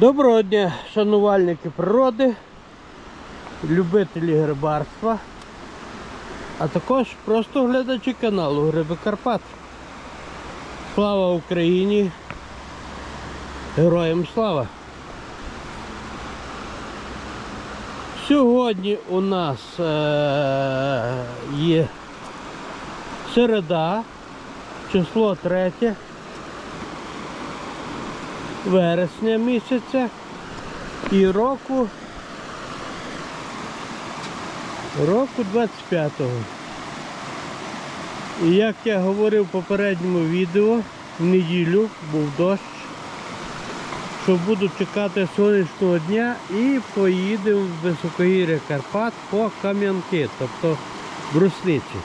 Доброго дня, шанувальники природи, любителі грибарства, а також просто глядачі каналу Гриби Карпат. Слава Україні! Героям слава! Сьогодні у нас е- є середа, число 3 вересня місяця і року року 25-го. І як я говорив в попередньому відео, в неділю був дощ, що буду чекати сонячного дня і поїдемо в високогір'я Карпат по Кам'янки, тобто брусниці.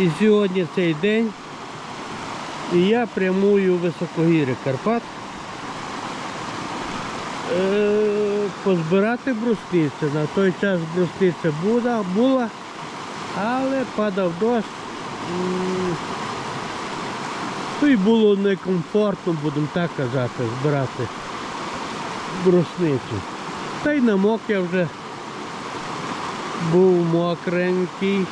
І сьогодні цей день і я прямую в високогір'я Карпат позбирати брусницю. На той час брусниця була, була але падав дощ. Ну і було некомфортно, будемо так казати, збирати брусницю. Та й намок я вже був мокренький.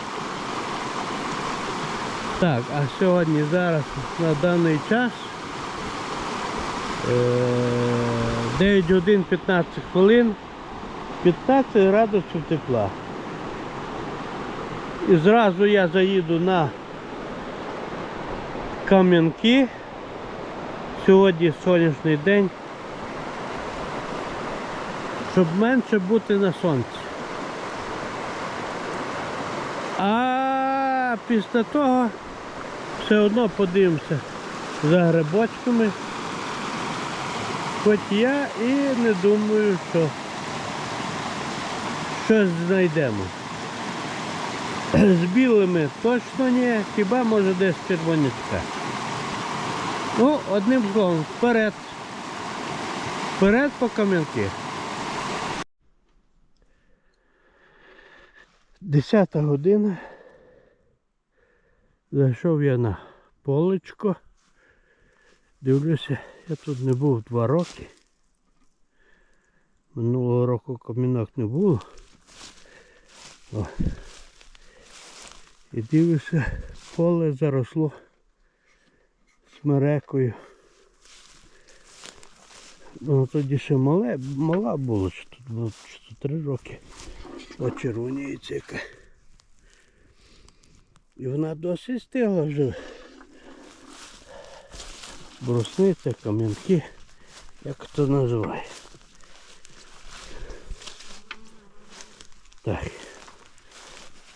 Так, а сьогодні зараз на даний час е, 9 годин 15 хвилин, 15 градусів тепла. І зразу я заїду на Кам'янки. Сьогодні сонячний день, щоб менше бути на сонці. А після того все одно подивимося за грибочками. Хоч я і не думаю, що щось знайдемо. З білими точно ні, хіба може десь червонячка. Ну, одним словом, вперед. Вперед по кам'янки. Десята година. Зайшов я на полечко. Дивлюся, я тут не був два роки. Минулого року камінок не було. О. І дивлюся, поле заросло смерекою. Воно тоді ще мале, мала була, що тут було що три роки. Очервоніється яка. І вона досить стигла вже. Брусниця, кам'янки, як хто називає. Так.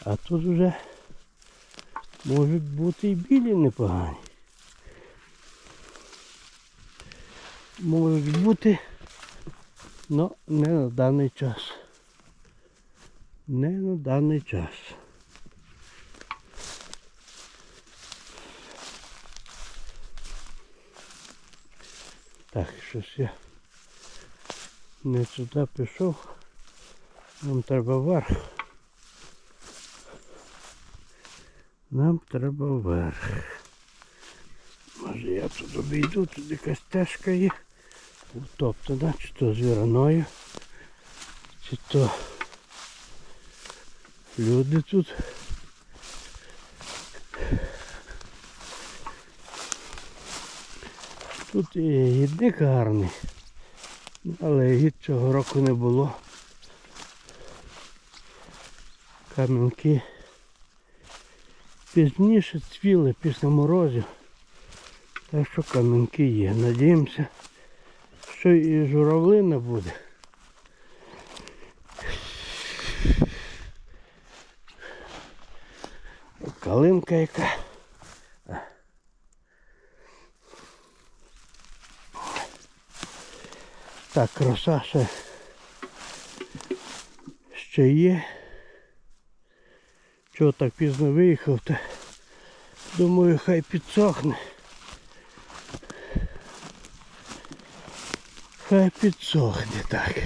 А тут вже можуть бути і білі непогані. Можуть бути, але не на даний час. Не на даний час. Так, щось я не сюди пішов. Нам треба вверх. Нам треба вверх. Може я тут обійду, тут якась стежка є. Утоптана, чи то звіроною, чи то люди тут. Тут і гідник гарний, але гід цього року не було. Кам'янки пізніше цвіли після морозів. Так що камінки є. Надіємося, що і журавлина буде. Калинка яка. Так, краса ще, ще є. Чого так пізно виїхав, то думаю хай підсохне. Хай підсохне так.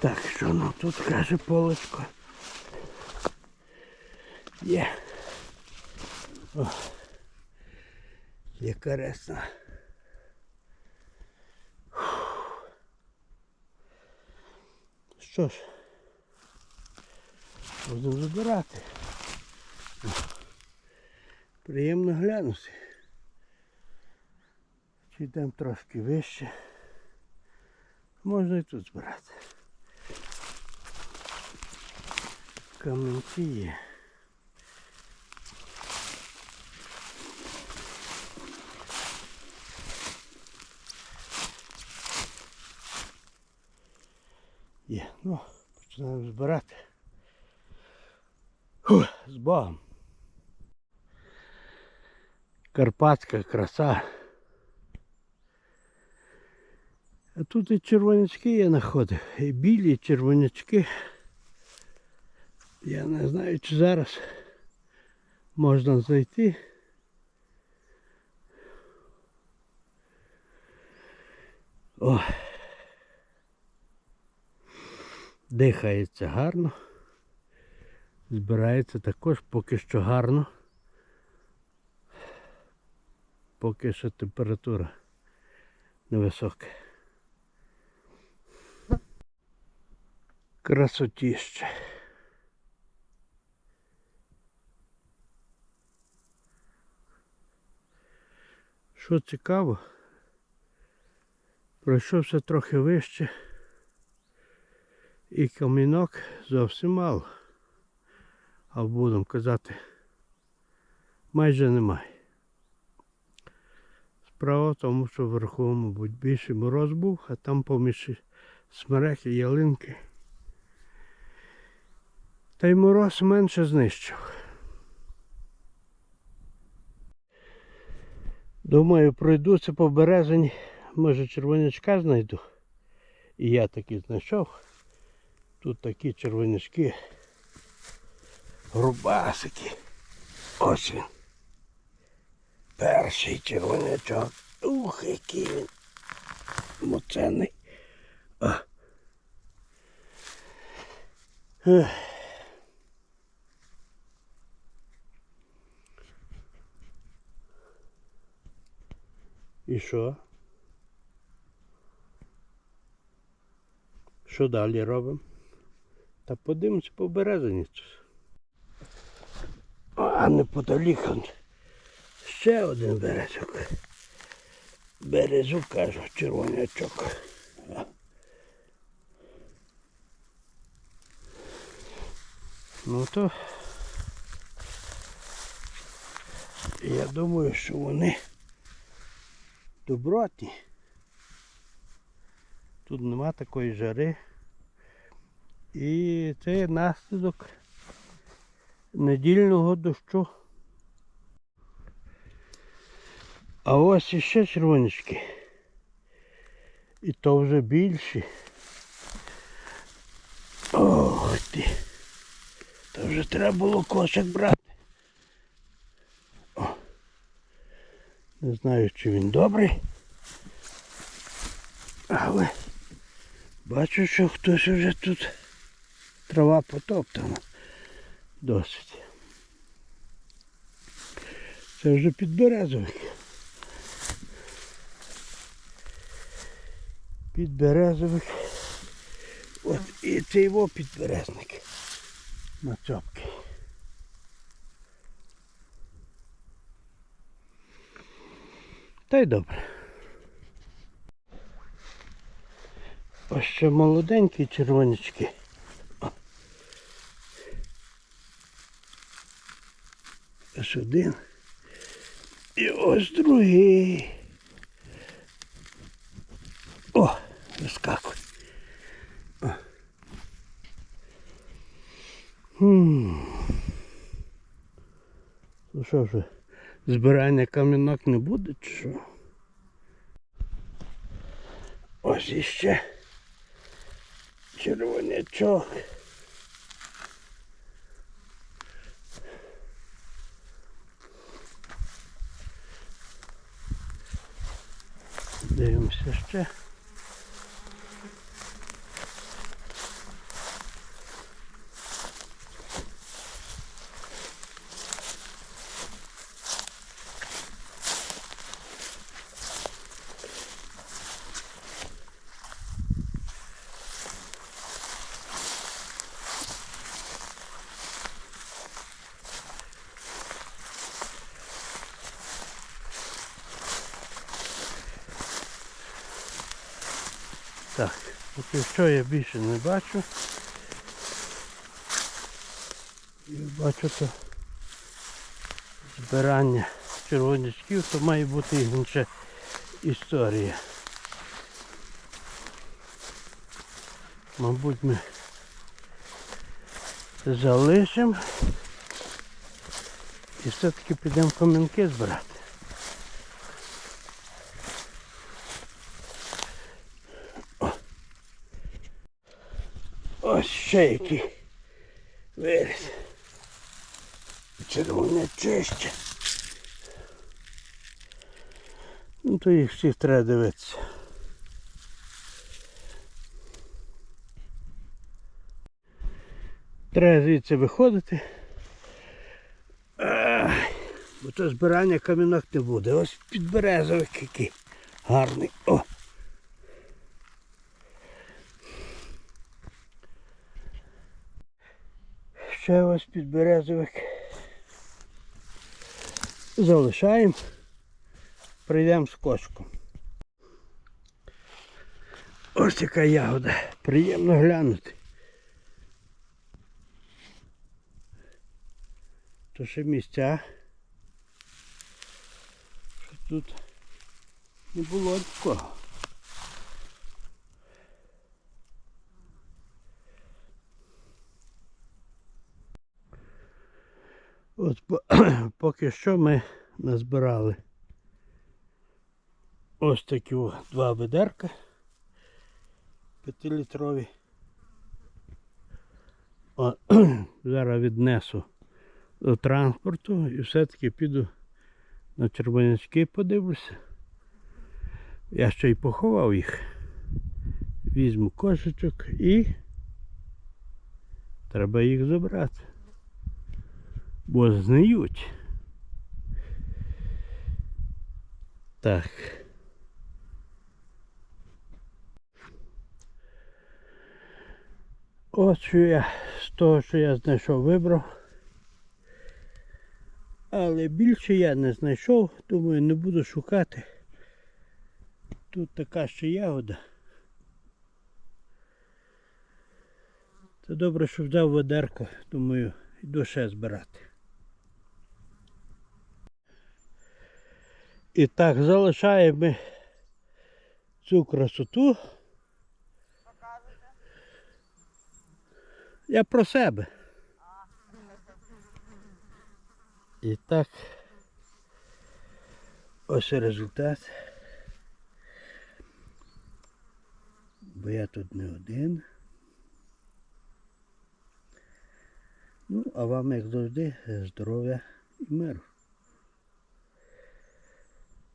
Так, що нам тут каже полочко? Є. О, Якаресна. Що ж, будемо забирати. Приємно глянути. Чи йдемо трошки вище. Можна і тут збирати. Камінці є. Є. Ну, починаємо збирати. Фух, з Богом. Карпатська краса. А тут і червонячки я знаходив. І білі і червонячки. Я не знаю, чи зараз можна зайти. О. Дихається гарно. Збирається також поки що гарно. Поки що температура невисока. Красотіще. Що цікаво, пройшовся трохи вище і камінок зовсім мало. А будемо казати, майже немає. Справа в тому, що вверху, мабуть, більший мороз був, а там поміж смереки, ялинки. Та й мороз менше знищив. Думаю, пройдуся по березині, може червонячка знайду. І я таки знайшов. Тут такі червонячки. Грубасики. Ось він. Перший червонячок. Ух, який він. Моценний. А. І що? Що далі робимо? Та подивимось по березаніцю. А неподалік он ще один березок. Березу, кажу, червонячок. Ну то я думаю, що вони добротні. Тут нема такої жари. І це наслідок недільного дощу. А ось іще червонячки. І то вже більші. Ох ти. То вже треба було кошик брати. О. Не знаю, чи він добрий. Але бачу, що хтось вже тут трава потоптана досить. Це вже підберезовик. Підберезовик. От і це його підберезник. На цьопки. Та й добре. Ось ще молоденькі червонячки. Ось один. І ось другий. О, вискакуй. О. Ну що ж, збирання камінок не буде чи що? Ось іще червонячок. Дивимося ще. Так, що я більше не бачу. Я бачу то збирання червонячків, то має бути інша історія. Мабуть, ми залишимо і все-таки підемо камінки збирати. О. Ось ще який виріс. Червоне чище. Ну то їх всіх треба дивитися. Треба звідси виходити. Ай, бо то збирання камінок не буде. Ось підберезовик який гарний. О! Ще ось підберезовик. Залишаємо. Прийдемо з кошком. Ось яка ягода. Приємно глянути. То ще місця. Що тут не було такого. От поки що ми назбирали ось такі два ведерка п'ятилітрові. Зараз віднесу до транспорту і все-таки піду на червонячки подивлюся. Я ще й поховав їх. Візьму кошечок і треба їх забрати. Бо зниють. Так. От що я з того, що я знайшов, вибрав. Але більше я не знайшов, думаю, не буду шукати. Тут така ще ягода. Це добре, що взяв ведерко, думаю, йду ще збирати. І так, залишаємо цю красоту. Я про себе. І так. Ось результат. Бо я тут не один. Ну, а вам, як завжди, здоров'я і миру.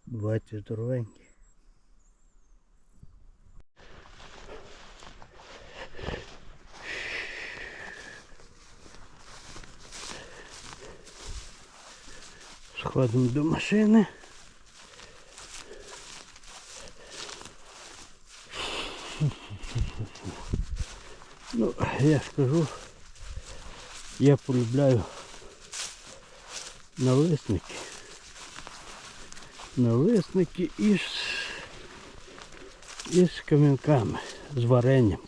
Бувайте здоровенькі. Сходимо до машини. Ну, я скажу, я полюбляю налисники. Налисники із, із камінками, з варенням.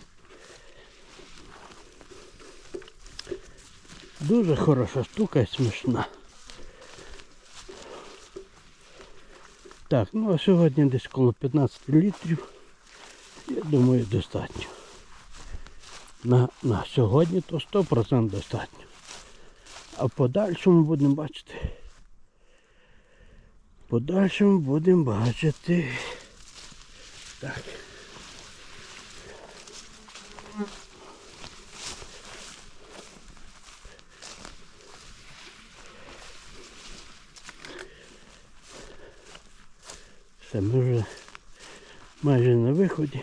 Дуже хороша штука і смачна. Так, ну а сьогодні десь коло 15 літрів. Я думаю, достатньо. На, на сьогодні то 100% достатньо. А в подальшому будемо бачити. Подальшому будемо бачити. Так. Все, ми вже майже на виході.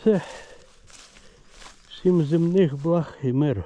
Все. Всім земних благ і миру.